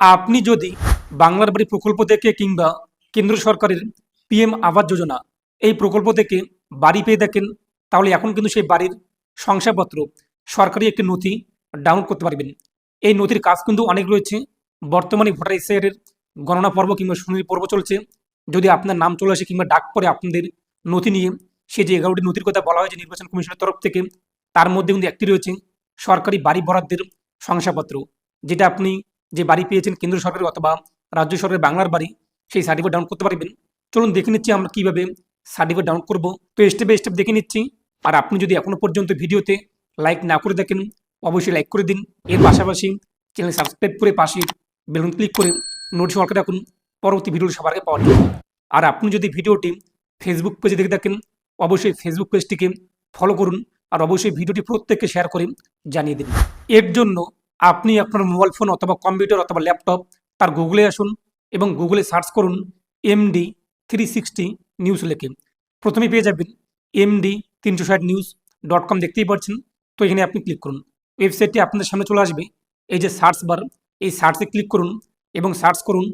আপনি যদি বাংলার বাড়ি প্রকল্প থেকে কিংবা কেন্দ্র সরকারের পিএম আবাস যোজনা এই প্রকল্প থেকে বাড়ি পেয়ে দেখেন, তাহলে এখন কিন্তু সেই বাড়ির শংসাপত্র সরকারি একটি নথি ডাউনলোড করতে পারবেন। এই নথির কাজ কিন্তু অনেক রয়েছে। বর্তমানে ভোটার এসআইয়ের গণনা পর্ব কিংবা শুনানি পর্ব চলছে। যদি আপনার নাম চলে আসে কিংবা ডাক পরে আপনাদের নথি নিয়ে সে যে এগারোটি নথির কথা বলা হয়েছে নির্বাচন কমিশনের তরফ থেকে, তার মধ্যে কিন্তু একটি রয়েছে সরকারি বাড়ি বরাদ্দের শংসাপত্র, যেটা আপনি যে বাড়ি পেয়েছেন কেন্দ্র সরকারের অথবা রাজ্য সরকারের বাংলার বাড়ি, সেই সার্টিফিকেট ডাউনলোড করতে পারবেন। চলুন দেখে নিচ্ছি আমরা কীভাবে সার্টিফিকেট ডাউনলোড করব। তো স্টেপ বাই স্টেপ দেখে নিচ্ছি। আর আপনি যদি এখনও পর্যন্ত ভিডিওতে লাইক না করে দেখেন অবশ্যই লাইক করে দিন। এর পাশাপাশি চ্যানেল সাবস্ক্রাইব করে পাশে বেলুন ক্লিক করে নোটিশ অল করে রাখুন পরবর্তী ভিডিও সবার আগে পাওয়ার জন্য। আর আপনি যদি ভিডিওটি ফেসবুক পেজে দেখে থাকেন, অবশ্যই ফেসবুক পেজটিকে ফলো করুন। আর অবশ্যই ভিডিওটি প্রত্যেককে শেয়ার করে জানিয়ে দিন। এর জন্য আপনি আপনার মোবাইল ফোন অথবা কম্পিউটার অথবা ল্যাপটপ তার গুগলে আসুন এবং গুগলে সার্চ করুন এমডি থ্রি সিক্সটি নিউজ লেখে। প্রথমে পেয়ে যাবেন এমডি তিনশো ষাট নিউজ ডট কম দেখতেই পাচ্ছেন। তো এখানে আপনি ক্লিক করুন। ওয়েবসাইটটি আপনাদের সামনে চলে আসবে। এই যে সার্চ বার এই সার্চে ক্লিক করুন এবং সার্চ করুন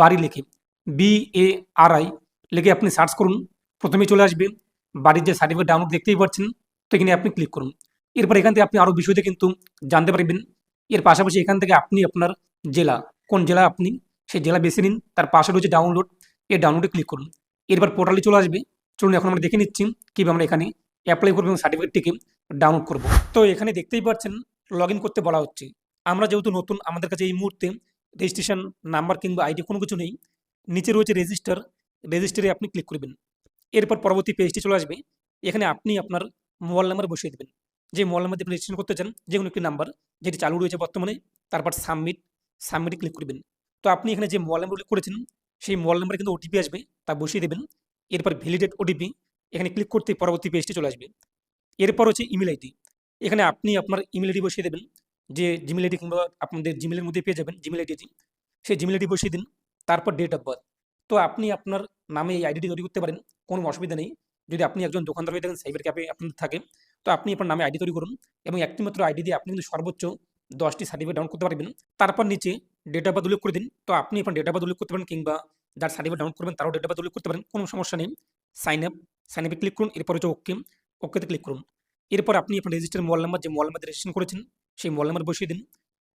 বাড়ি লিখে। বি এ আর আই লিখে আপনি সার্চ করুন। প্রথমে চলে আসবে বাড়ির যে সার্টিফিকেট ডাউনলোড দেখতেই পাচ্ছেন। তো এখানে আপনি ক্লিক করুন। এরপর এখান থেকে আপনি আরও বিষয়তে কিন্তু জানতে পারবেন। এর পাশাপাশি এখান থেকে আপনি আপনার জেলা, কোন জেলা আপনি, সেই জেলা বেছে নিন, তার পাশে রয়েছে ডাউনলোড এই ডাউনলোডে ক্লিক করুন। এরপর পোর্টালে চলে আসবে, চলুন এখন আমরা দেখে নিচ্ছি কীভাবে আমরা এখানে অ্যাপ্লাই করব এবং সার্টিফিকেটটিকে ডাউনলোড করব। তো এখানে দেখতেই পাচ্ছেন লগ করতে বলা হচ্ছে। আমরা যেহেতু নতুন, আমাদের কাছে এই মুহূর্তে রেজিস্ট্রেশন নাম্বার কিংবা আইডি কোনো কিছু নেই, নিচে রয়েছে রেজিস্টার রেজিস্টারে আপনি ক্লিক করবেন। এরপর পরবর্তী পেজটি চলে আসবে, এখানে আপনি আপনার মোবাইল নাম্বার বসিয়ে দেবেন। যে মোবাইল নাম্বার দিয়ে আপনি রেজিস্ট্রেশন করতে চান, যে কোনো একটি নাম্বার যেটি চালু রয়েছে বর্তমানে, তারপর সাবমিট সাবমিটে ক্লিক করবেন। তো আপনি এখানে যে মোবাইল নাম্বার উল্লেখ করেছেন, সেই মোবাইল নাম্বারে কিন্তু ওটিপি আসবে, তা বসিয়ে দেবেন। এরপর ভ্যালিডেট ওটিপি এখানে ক্লিক করতে পরবর্তী পেজটি চলে আসবে। এরপর হচ্ছে ইমেল আইডি এখানে আপনি আপনার ইমেল আইডি বসিয়ে দেবেন, যে জিমেল আইডি কিংবা আপনাদের জিমেলের মধ্যে পেয়ে যাবেন জিমেল আইডি সেই জিমেল আইডি বসিয়ে দিন, তারপর ডেট অফ বার্থ তো আপনি আপনার নামে এই আইডিটি তৈরি করতে পারেন, কোনো অসুবিধা নেই। যদি আপনি একজন দোকানদার হয়ে থাকেন সাইবার ক্যাফে আপনার থাকে তো আপনি আপনার নামে আইডি তৈরি করুন এবং একটি মাত্র আইডি দিয়ে আপনি কিন্তু সর্বোচ্চ দশটি সার্টিফিকেট ডাউনলোড করতে পারবেন। তারপর নিচে ডেট অফ উল্লেখ করে দিন। তো আপনি আপনার ডেট অফ উল্লেখ করতে পারেন কিংবা যার সার্টিফিকেট ডাউনলোড করবেন তারও ডেট অফ উল্লেখ করতে পারেন। কোনো সমস্যা নেই। সাইন আপ সাইন আপে ক্লিক করুন, এরপর হচ্ছে ওকে ওকেতে ক্লিক করুন। এরপর আপনি আপনার রেজিস্টার মোবাইল নাম্বার যে মোবাইল নাম্বার রেজিস্ট্রেশন করেছেন, সেই মোবাইল নাম্বার বসিয়ে দিন।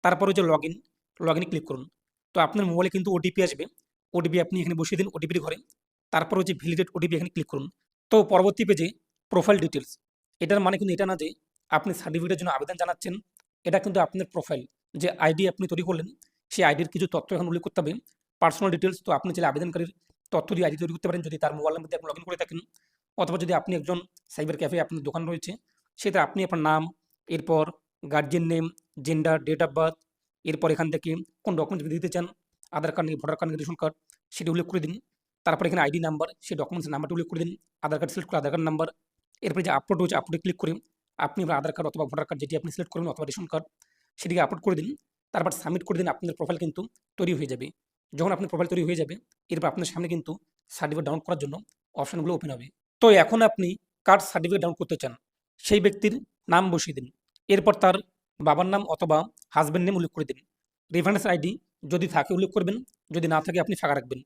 তারপর হচ্ছে লগ ইন লগ ইনে ক্লিক করুন। তো আপনার মোবাইলে কিন্তু ওটিপি আসবে। ওটিপি আপনি এখানে বসিয়ে দিন ওটিপির ঘরে। তারপর হচ্ছে ভ্যালিডেট ওটিপি এখানে ক্লিক করুন। তো পরবর্তী পেজে প্রোফাইল ডিটেলস এটার মানে কিন্তু এটা না যে আপনি সার্টিফিকেটের জন্য আবেদন জানাচ্ছেন, এটা কিন্তু আপনার প্রোফাইল যে আইডি আপনি তৈরি করলেন, সেই আইডির কিছু তথ্য এখন উল্লেখ করতে হবে। পার্সোনাল ডিটেলস তো আপনি চাইলে আবেদনকারীর তথ্য দিয়ে আইডি তৈরি করতে পারেন। যদি তার মোবাইল নাম্বার দিয়ে আপনি লগ ইন করে থাকেন, অথবা যদি আপনি একজন সাইবার ক্যাফে আপনার দোকান রয়েছে, সেটা আপনি আপনার নাম, এরপর guardian name gender date of birth এরপর এখান থেকে কোন ডকুমেন্টস দিতে চান Aadhaar card voter card ration card সেটি উল্লেখ করে দিন। তারপর এখানে আইডি নাম্বার সেই ডকুমেন্টস নাম্বারটি উল্লেখ করে দিন। আধার কার্ড সিলেক্ট করে আধার কার্ড নাম্বার এরপরে যে আপলোড হচ্ছে আপলোডে ক্লিক করে আপনি আপনার আধার কার্ড অথবা ভোটার কার্ড যেটি আপনি সিলেক্ট করবেন অথবা রেশন কার্ড সেটিকে আপলোড করে দিন। তারপর সাবমিট করে দিন, আপনার প্রোফাইল কিন্তু তৈরি হয়ে যাবে। যখন আপনার প্রোফাইল তৈরি হয়ে যাবে, এরপর আপনার সামনে কিন্তু সার্টিফিকেট ডাউনলোড করার জন্য অপশানগুলো ওপেন হবে। তো এখন আপনি কার্ড সার্টিফিকেট ডাউনলোড করতে চান, সেই ব্যক্তির নাম বসিয়ে দিন। এরপর তার বাবার নাম অথবা হাজব্যান্ড নেম উল্লেখ করে দিন। রেফারেন্স আইডি যদি থাকে উল্লেখ করবেন, যদি না থাকে আপনি ফাঁকা রাখবেন।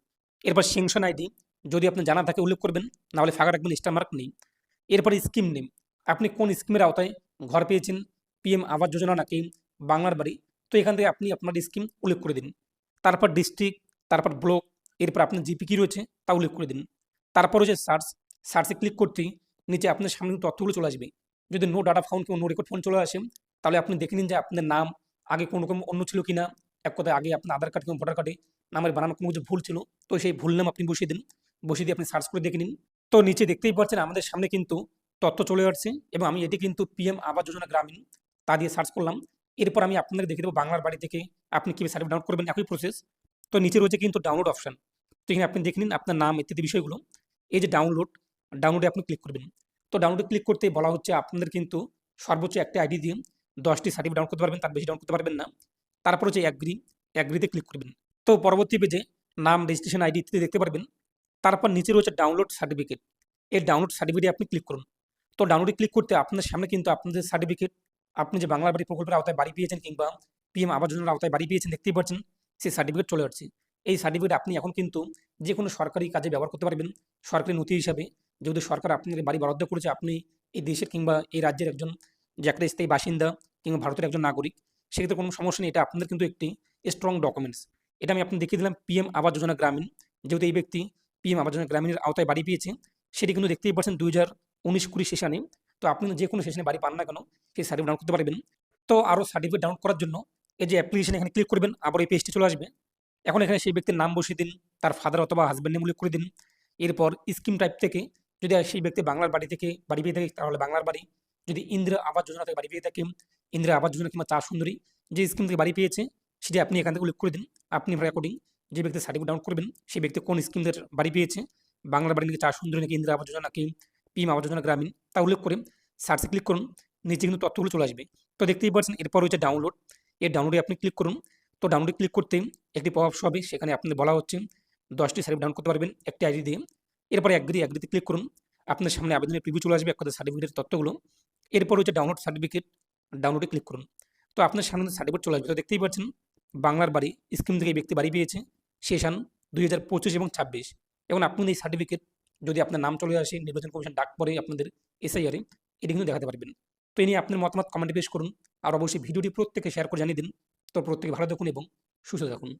এরপর সেংশন আইডি যদি আপনি জানা থাকে উল্লেখ করবেন, নাহলে ফাঁকা রাখবেন স্টার মার্ক নেই। এরপর স্কিম নেম আপনি কোন স্কিমের আওতায় ঘর পেয়েছেন? পিএম আবাস যোজনা নাকি বাংলার বাড়ি? তো এখান থেকে আপনি আপনার স্কিম উল্লেখ করে দিন। তারপর ডিস্ট্রিক্ট তারপর ব্লক এরপর আপনার জিপি কী রয়েছে তা উল্লেখ করে দিন। তারপর হচ্ছে সার্চ সার্চে ক্লিক করতেই নিচে আপনার সামনে তথ্যগুলো চলে আসবে। যদি নো ডাটা ফাউন্ড কেউ নো রেকর্ড ফোন চলে আসে, তাহলে আপনি দেখে নিন যে আপনার নাম আগে কোনো রকম অন্য ছিল কিনা। এক কথায় আগে আপনার আধার কার্ড কিংবা ভোটার কার্ডে নামের বানানো কোনো কিছু ভুল ছিল। তো সেই ভুল নাম আপনি বসিয়ে দিন। বসিয়ে দিয়ে আপনি সার্চ করে দেখে নিন। তো নিচে দেখতেই পাচ্ছেন আমাদের সামনে কিন্তু তথ্য চলে আসছে এবং আমি এটি কিন্তু পিএম আবাস যোজনা গ্রামীণ তা দিয়ে সার্চ করলাম। এরপর আমি আপনাদের দেখে দেবো বাংলার বাড়ি থেকে আপনি কীভাবে সার্টিফিকেট ডাউনলোড করবেন, একই প্রসেস তো নিচে রয়েছে কিন্তু ডাউনলোড অপশন তো এখানে আপনি দেখে নিন আপনার নাম, ইত্যাদি বিষয়গুলো। এই যে ডাউনলোড ডাউনলোডে আপনি ক্লিক করবেন। তো ডাউনলোডে ক্লিক করতে বলা হচ্ছে আপনাদের কিন্তু সর্বোচ্চ একটা আইডি দিয়ে দশটি সার্টিফিকেট ডাউন করতে পারবেন, তার বেশি ডাউন করতে পারবেন না। তারপর হচ্ছে অ্যাগ্রি অ্যাগ্রিতে ক্লিক করবেন। তো পরবর্তী পেজে নাম রেজিস্ট্রেশন আইডি ইত্যাদি দেখতে পারবেন। তারপর নিচে রয়েছে ডাউনলোড সার্টিফিকেট এই ডাউনলোড সার্টিফিকেটে আপনি ক্লিক করুন। তো ডাউনলোডে ক্লিক করতে আপনার সামনে কিন্তু আপনাদের সার্টিফিকেট আপনি যে বাংলা বাড়ি প্রকল্পের আওতায় বাড়ি পেয়েছেন কিংবা পিএম আবাস যোজনার আওতায় বাড়ি পেয়েছেন, দেখতেই পাচ্ছেন, সেই সার্টিফিকেট চলে আসছে। এই সার্টিফিকেট আপনি এখন কিন্তু যে কোনো সরকারি কাজে ব্যবহার করতে পারবেন, সরকারি নথি হিসাবে। যেহেতু সরকার আপনাকে বাড়ি বরাদ্দ করেছে, আপনি এই দেশের কিংবা এই রাজ্যের একজন যে একটা স্থায়ী বাসিন্দা কিংবা ভারতের একজন নাগরিক, সেক্ষেত্রে কোনো সমস্যা নেই। এটা আপনাদের কিন্তু একটি স্ট্রং ডকুমেন্টস এটা আমি আপনাকে দেখিয়ে দিলাম পিএম আবাস যোজনা গ্রামীণ। যেহেতু এই ব্যক্তি পিএম আবাস যোজনা গ্রামীণের আওতায় বাড়ি পেয়েছে, সেটি কিন্তু দেখতেই পাচ্ছেন দুই হাজার উনিশ কুড়ি সেশনে। তো আপনি যে কোনো সেশনে বাড়ি পান না কেন, সেই সার্টিফিকেট ডাউনলোড করতে পারবেন। তো আরও সার্টিফিকেট ডাউনলোড করার জন্য এই যে অ্যাপ্লিকেশন এখানে ক্লিক করবেন, আবার এই পেজটি চলে আসবে। এখন এখানে সেই ব্যক্তির নাম বসিয়ে দিন, তার ফাদার অথবা হাজব্যান্ড নেম উল্লেখ করে দিন। এরপর স্কিম টাইপ থেকে যদি সেই ব্যক্তি বাংলার বাড়ি থেকে বাড়ি পেয়ে থাকে, তাহলে বাংলার বাড়ি। যদি ইন্দিরা আবাস যোজনা থেকে বাড়ি পেয়ে থাকে, ইন্দিরা আবাস যোজনা কিংবা চা সুন্দরী, যে স্কিম থেকে বাড়ি পেয়েছে, সেটি আপনি এখান থেকে উল্লেখ করে দিন। আপনি রেকর্ডিং যে ব্যক্তি সার্টিফিকেট ডাউনলোড করবেন, সেই ব্যক্তি কোন স্কিম থেকে বাড়ি পেয়েছে? বাংলার বাড়ি নাকি চা সুন্দরী নাকি ইন্দিরা আবাস যোজনা নাকি পিএম আবাস যোজনা গ্রামীণ? তা উল্লেখ করে সার্চে ক্লিক করুন, নিচে কিন্তু তথ্যগুলো চলে আসবে। তো দেখতেই পাচ্ছেন, এরপর হচ্ছে ডাউনলোড এই ডাউনলোডে আপনি ক্লিক করুন। তো ডাউনলোডে ক্লিক করতে একটি পপ হবে, সেখানে আপনাদের বলা হচ্ছে দশটি সার্টিফিকেট ডাউনলোড করতে পারবেন একটি আইডি দিয়ে। এরপরে একগ্রি একগ্রিতে ক্লিক করুন। আপনার সামনে আবেদনের প্রিভিউ চলে আসবে এক কথা সার্টিফিকেটের তথ্যগুলো। এরপর হচ্ছে ডাউনলোড সার্টিফিকেট ডাউনলোডে ক্লিক করুন। তো আপনার সামনে সার্টিফিকেট চলে আসবে। তো দেখতেই পাচ্ছেন, বাংলার বাড়ি, স্কিম থেকে ব্যক্তি বাড়ি পেয়েছে। সেশন দুই হাজার পঁচিশ এবং ছাব্বিশ। এবং আপনি এই সার্টিফিকেট যদি আপনার নাম চলে আসে, নির্বাচন কমিশন ডাক পরে আপনাদের এসআইআরে এটি কিন্তু দেখাতে পারবেন। তো এ নিয়ে আপনার মতামত কমেন্টে পেশ করুন, আর অবশ্যই ভিডিওটি প্রত্যেকে শেয়ার করে জানিয়ে দিন। তো প্রত্যেকে ভালো থাকুন এবং সুস্থ থাকুন।